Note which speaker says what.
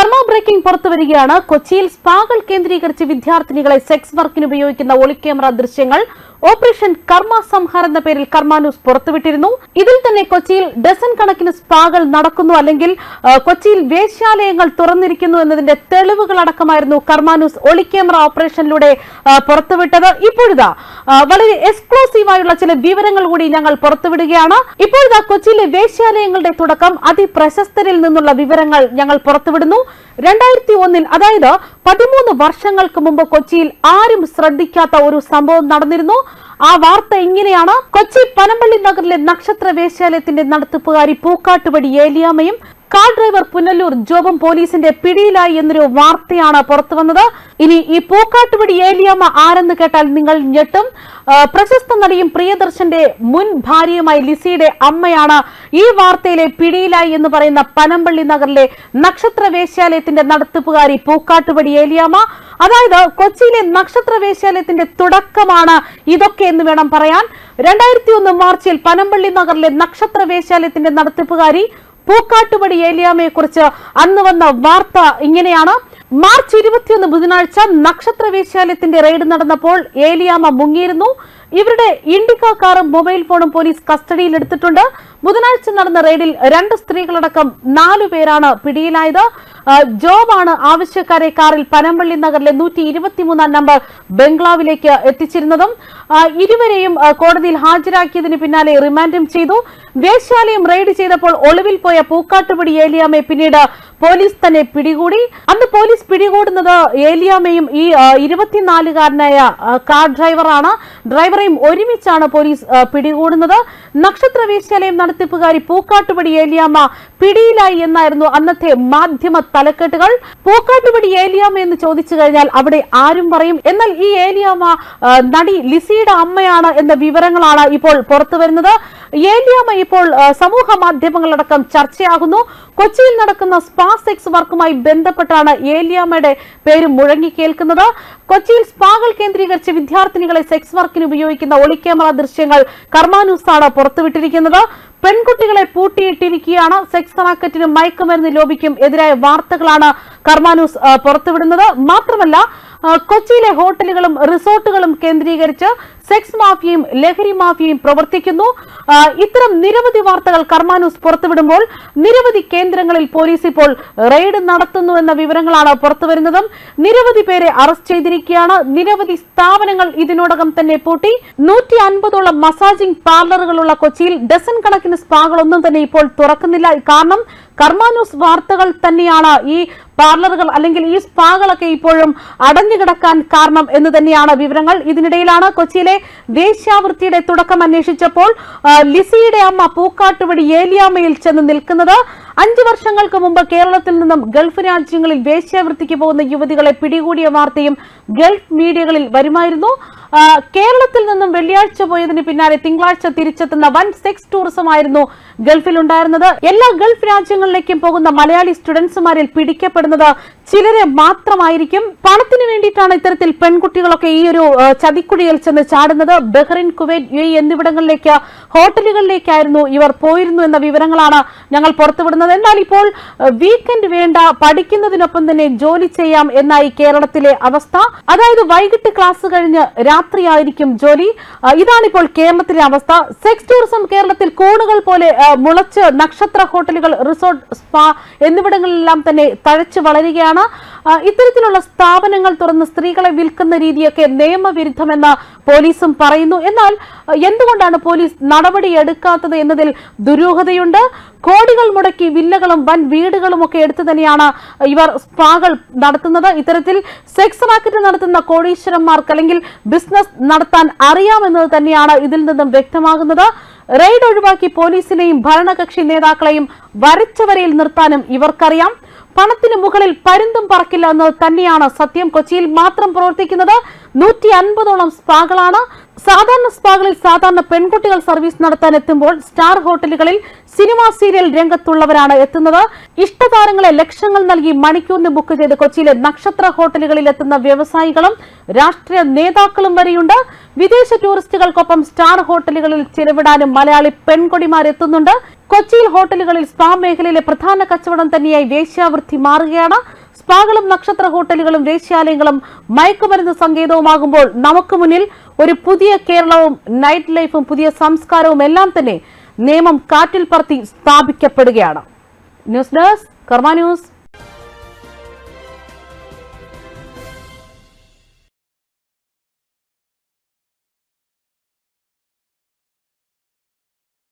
Speaker 1: കർമ്മ ബ്രേക്കിംഗ് പുറത്തുവരികയാണ് കൊച്ചിയിൽ സ്പാകൾ കേന്ദ്രീകരിച്ച് വിദ്യാർത്ഥിനികളെ സെക്സ് വർക്കിന് ഉപയോഗിക്കുന്ന ഒളിക്യാമറ ദൃശ്യങ്ങൾ ഓപ്പറേഷൻ കർമ്മ സംഹാർ എന്ന പേരിൽ കർമാന്യൂസ് പുറത്തുവിട്ടിരുന്നു. ഇതിൽ തന്നെ കൊച്ചിയിൽ ഡസൻ കണക്കിന് സ്പാകൾ നടക്കുന്നു അല്ലെങ്കിൽ കൊച്ചിയിൽ വേശ്യാലയങ്ങൾ തുറന്നിരിക്കുന്നു എന്നതിന്റെ തെളിവുകളടക്കമായിരുന്നു കർമാനൂസ് ഒളിക്യാമറ ഓപ്പറേഷനിലൂടെ പുറത്തുവിട്ടത്. ഇപ്പോഴിതാ വളരെ എക്സ്ക്ലൂസീവായുള്ള ചില വിവരങ്ങൾ കൂടി ഞങ്ങൾ പുറത്തുവിടുകയാണ്. ഇപ്പോഴിതാ കൊച്ചിയിലെ വേശ്യാലയങ്ങളുടെ തുടക്കം അതിപ്രശസ്തരിൽ നിന്നുള്ള വിവരങ്ങൾ ഞങ്ങൾ പുറത്തുവിടുന്നു. രണ്ടായിരത്തി ഒന്നിൽ അതായത് പതിമൂന്ന് വർഷങ്ങൾക്ക് മുമ്പ് കൊച്ചിയിൽ ആരും ശ്രദ്ധിക്കാത്ത ഒരു സംഭവം നടന്നിരുന്നു. ആ വാർത്ത ഇങ്ങനെയാണ്. കൊച്ചി പനമ്പള്ളി നഗറിലെ നക്ഷത്ര വേശ്യാലയത്തിന്റെ നടത്തിപ്പുകാരി പൂക്കാട്ടുപടി ഏലിയാമ്മയും കാർ ഡ്രൈവർ പുനലൂർ ജോബും പോലീസിന്റെ പിടിയിലായി എന്നൊരു വാർത്തയാണ് പുറത്തുവന്നത് ഇനി ഈ പൂക്കാട്ടുപടി ഏലിയാമ്മ ആരെന്ന് കേട്ടാൽ നിങ്ങൾ ഞെട്ടും. പ്രശസ്ത നടിയും പ്രിയദർശന്റെ മുൻ ഭാര്യയുമായി ലിസിയുടെ അമ്മയാണ് ഈ വാർത്തയിലെ പിടിയിലായി എന്ന് പറയുന്ന പനമ്പള്ളി നഗറിലെ നക്ഷത്ര വേശ്യാലയത്തിന്റെ നടത്തിപ്പുകാരി പൂക്കാട്ടുപടി ഏലിയാമ്മ. അതായത് കൊച്ചിയിലെ നക്ഷത്ര വേശ്യാലയത്തിന്റെ തുടക്കമാണ് ഇതൊക്കെ എന്ന് വേണം പറയാൻ. രണ്ടായിരത്തി ഒന്ന് മാർച്ചിൽ പനമ്പള്ളി നഗറിലെ നക്ഷത്ര വേശ്യാലയത്തിന്റെ നടത്തിപ്പുകാരി പൂക്കാട്ടുപടി ഏലിയാമയെക്കുറിച്ച് കുറിച്ച് അന്ന് വന്ന വാർത്ത ഇങ്ങനെയാണ്. മാർച്ച് ഇരുപത്തിയൊന്ന് ബുധനാഴ്ച നക്ഷത്ര വേശ്യാലയത്തിന്റെ റെയ്ഡ് നടന്നപ്പോൾ ഏലിയാമ മുങ്ങിയിരുന്നു. ഇവരുടെ ഇൻഡിക്ക കാറും മൊബൈൽ ഫോണും പോലീസ് കസ്റ്റഡിയിൽ എടുത്തിട്ടുണ്ട്. ബുധനാഴ്ച നടന്ന റെയ്ഡിൽ രണ്ട് സ്ത്രീകളടക്കം നാലു പേരാണ് പിടിയിലായത്. ജോബാണ് ആവശ്യക്കാരെ കാറിൽ പനമ്പള്ളി നഗറിലെ നൂറ്റി ഇരുപത്തിമൂന്നാം നമ്പർ ബംഗ്ലാവിലേക്ക് എത്തിച്ചിരുന്നതും ഇരുവരെയും കോടതിയിൽ ഹാജരാക്കിയതിന് പിന്നാലെ റിമാൻഡും ചെയ്തു. വേശ്യാലയം റെയ്ഡ് ചെയ്തപ്പോൾ ഒളിവിൽ പോയ പൂക്കാട്ടുപടി ഏലിയാമ്മയെ പിന്നീട് പോലീസ് തന്നെ പിടികൂടി. അന്ന് പോലീസ് പിടികൂടുന്നത് ഏലിയാമ്മയും ഈ ഇരുപത്തിനാലുകാരനായ കാർ ഡ്രൈവറാണ്. ഡ്രൈവറെയും ഒരുമിച്ചാണ് പോലീസ് പിടികൂടുന്നത്. നക്ഷത്ര വേശ്യാലയം നടത്തിപ്പുകാരി പൂക്കാട്ടുപടി ഏലിയാമ്മ പിടിയിലായി എന്നായിരുന്നു അന്നത്തെ മാധ്യമ തലക്കെട്ടുകൾ. പൂക്കാട്ടുപടി ഏലിയാമ്മ എന്ന് ചോദിച്ചു കഴിഞ്ഞാൽ അവിടെ ആരും പറയും. എന്നാൽ ഈ ഏലിയാമ്മ നടി ലിസിയുടെ അമ്മയാണ് എന്ന വിവരങ്ങളാണ് ഇപ്പോൾ പുറത്തു വരുന്നത് ഏലിയാമ്മ ഇപ്പോൾ സമൂഹ മാധ്യമങ്ങളടക്കം ചർച്ചയാകുന്നു. കൊച്ചിയിൽ നടക്കുന്ന സ്പാസ് സെക്സ് വർക്കുമായി ബന്ധപ്പെട്ടാണ് ഏലിയാമയുടെ പേര് മുഴങ്ങി കേൾക്കുന്നത്. കൊച്ചിയിൽ സ്പാകൾ കേന്ദ്രീകരിച്ച് വിദ്യാർത്ഥിനികളെ സെക്സ് വർക്കിന് ഉപയോഗിക്കുന്ന ഒളിക്യാമറ ദൃശ്യങ്ങൾ കർമാനൂസാണ് പുറത്തുവിട്ടിരിക്കുന്നത്. പെൺകുട്ടികളെ പൂട്ടിയിട്ടിരിക്കുകയാണ്. സെക്സ് റാക്കറ്റിനും മയക്കുമരുന്ന് ലോബിക്കും എതിരായ വാർത്തകളാണ് കർമാനൂസ് പുറത്തുവിടുന്നത്. മാത്രമല്ല കൊച്ചിയിലെ ഹോട്ടലുകളും റിസോർട്ടുകളും കേന്ദ്രീകരിച്ച് സെക്സ് മാഫിയയും ലഹരി മാഫിയയും പ്രവർത്തിക്കുന്നു. ഇത്തരം നിരവധി വാർത്തകൾ കർമാനൂസ് പുറത്തുവിടുമ്പോൾ നിരവധി കേന്ദ്രങ്ങളിൽ പോലീസ് ഇപ്പോൾ റെയ്ഡ് നടത്തുന്നു എന്ന വിവരങ്ങളാണ് പുറത്തുവരുന്നതും. നിരവധി പേരെ അറസ്റ്റ് ചെയ്തിരിക്കുകയാണ്. നിരവധി സ്ഥാപനങ്ങൾ ഇതിനോടകം തന്നെ പൂട്ടി. നൂറ്റി അൻപതോളം മസാജിംഗ് പാർലറുകളുള്ള കൊച്ചിയിൽ ഡസൻ കണക്കിന് സ്പാകളൊന്നും തന്നെ ഇപ്പോൾ തുറക്കുന്നില്ല. കാരണം കർമാനൂസ് വാർത്തകൾ തന്നെയാണ് ഈ പാർലറുകൾ അല്ലെങ്കിൽ ഈ സ്പാകളൊക്കെ ഇപ്പോഴും അടഞ്ഞു കിടക്കാൻ കാരണം എന്ന് തന്നെയാണ് വിവരങ്ങൾ. ഇതിനിടയിലാണ് കൊച്ചിയിലെ വേശ്യാവൃത്തിയുടെ തുടക്കം അന്വേഷിച്ചപ്പോൾ ലിസിയുടെ അമ്മ പൂക്കാട്ടുവടി ഏലിയാമ്മയിൽ ചെന്ന് നിൽക്കുന്നത്. അഞ്ചു വർഷങ്ങൾക്ക് മുമ്പ് കേരളത്തിൽ നിന്നും ഗൾഫ് രാജ്യങ്ങളിൽ വേശ്യാവൃത്തിക്ക് പോകുന്ന യുവതികളെ പിടികൂടിയ വാർത്തയും ഗൾഫ് മീഡിയകളിൽ വരുമായിരുന്നു. കേരളത്തിൽ നിന്നും വെള്ളിയാഴ്ച പോയതിന് പിന്നാലെ തിങ്കളാഴ്ച തിരിച്ചെത്തുന്ന വൻ സെക്സ് ടൂറിസം ആയിരുന്നു ഗൾഫിൽ ഉണ്ടായിരുന്നത് എല്ലാ ഗൾഫ് രാജ്യങ്ങളിലേക്കും പോകുന്ന മലയാളി സ്റ്റുഡൻസുമാരിൽ പിടിക്കപ്പെടുന്നത് ചിലരെ മാത്രമായിരിക്കും. പണത്തിന് വേണ്ടിയിട്ടാണ് ഇത്തരത്തിൽ പെൺകുട്ടികളൊക്കെ ഈ ഒരു ചതിക്കുഴിയിൽ ചെന്ന് ചാടുന്നത്. ബഹ്റിൻ കുവൈറ്റ് യു എന്നിവിടങ്ങളിലേക്ക് ഹോട്ടലുകളിലേക്കായിരുന്നു ഇവർ പോയിരുന്നു എന്ന വിവരങ്ങളാണ് ഞങ്ങൾ പുറത്തുവിടുന്നത്. എന്നാൽ ഇപ്പോൾ വീക്കെൻഡ് വേണ്ട പഠിക്കുന്നതിനൊപ്പം തന്നെ ജോലി ചെയ്യാം എന്നായി കേരളത്തിലെ അവസ്ഥ. അതായത് വൈകിട്ട് ക്ലാസ് കഴിഞ്ഞ് രാത്രിയായിരിക്കും ജോലി. ഇതാണിപ്പോൾ കേരളത്തിലെ അവസ്ഥ. സെക്സ് ടൂറിസം കേരളത്തിൽ കോണുകൾ പോലെ മുളച്ച് നക്ഷത്ര ഹോട്ടലുകൾ റിസോർട്ട് സ്പാ എന്നിവിടങ്ങളിലെല്ലാം തന്നെ തഴച്ചു വളരുകയാണ്. ഇത്തരത്തിലുള്ള സ്ഥാപനങ്ങൾ തുറന്ന് സ്ത്രീകളെ വിൽക്കുന്ന രീതിയൊക്കെ നിയമവിരുദ്ധമെന്ന് പോലീസും പറയുന്നു. എന്നാൽ എന്തുകൊണ്ടാണ് പോലീസ് നടപടി എടുക്കാത്തത് എന്നതിൽ ദുരൂഹതയുണ്ട്. കോടികൾ മുടക്കി വില്ലകളും വൻ വീടുകളും ഒക്കെ എടുത്തു തന്നെയാണ് ഇവർ സ്പാകൾ നടത്തുന്നത്. ഇത്തരത്തിൽ സെക്സ് റാക്കറ്റ് നടത്തുന്ന കോടീശ്വരന്മാർക്ക് അല്ലെങ്കിൽ ബിസിനസ് നടത്താൻ അറിയാമെന്നത് തന്നെയാണ് ഇതിൽ നിന്നും വ്യക്തമാകുന്നത്. റെയ്ഡ് ഒഴിവാക്കി പോലീസിനെയും ഭരണകക്ഷി നേതാക്കളെയും വരച്ചവരയിൽ നിർത്താനും ഇവർക്കറിയാം. പണത്തിന് മുകളിൽ പരുന്തും പറക്കില്ല എന്നത് തന്നെയാണ് സത്യം. കൊച്ചിയിൽ മാത്രം പ്രവർത്തിക്കുന്നത് നൂറ്റി അൻപതോളം സ്പാകളാണ്. സാധാരണ സ്പാകളിൽ സാധാരണ പെൺകുട്ടികൾ സർവീസ് നടത്താൻ എത്തുമ്പോൾ സ്റ്റാർ ഹോട്ടലുകളിൽ സിനിമാ സീരിയൽ രംഗത്തുള്ളവരാണ് എത്തുന്നത്. ഇഷ്ടതാരങ്ങളെ ലക്ഷങ്ങൾ നൽകി മണിക്കൂറിന് ബുക്ക് ചെയ്ത് കൊച്ചിയിലെ നക്ഷത്ര ഹോട്ടലുകളിൽ എത്തുന്ന വ്യവസായികളും രാഷ്ട്രീയ നേതാക്കളും വരെയുണ്ട്. വിദേശ ടൂറിസ്റ്റുകൾക്കൊപ്പം സ്റ്റാർ ഹോട്ടലുകളിൽ ചിലവിടാനും മലയാളി പെൺകൊടിമാർ എത്തുന്നുണ്ട്. കൊച്ചിയിൽ ഹോട്ടലുകളിൽ സ്പാ മേഖലയിലെ പ്രധാന കച്ചവടം തന്നെയായി വേശ്യാവൃത്തി മാറുകയാണ്. സ്പാകളും നക്ഷത്ര ഹോട്ടലുകളും വേശ്യാലയങ്ങളും മയക്കുമരുന്ന് സങ്കേതവുമാകുമ്പോൾ നമുക്ക് മുന്നിൽ ഒരു പുതിയ കേരളവും നൈറ്റ് ലൈഫും പുതിയ സംസ്കാരവും എല്ലാം തന്നെ നിയമം കാറ്റിൽ പറത്തി സ്ഥാപിക്കപ്പെടുകയാണ്. News desk Karma news.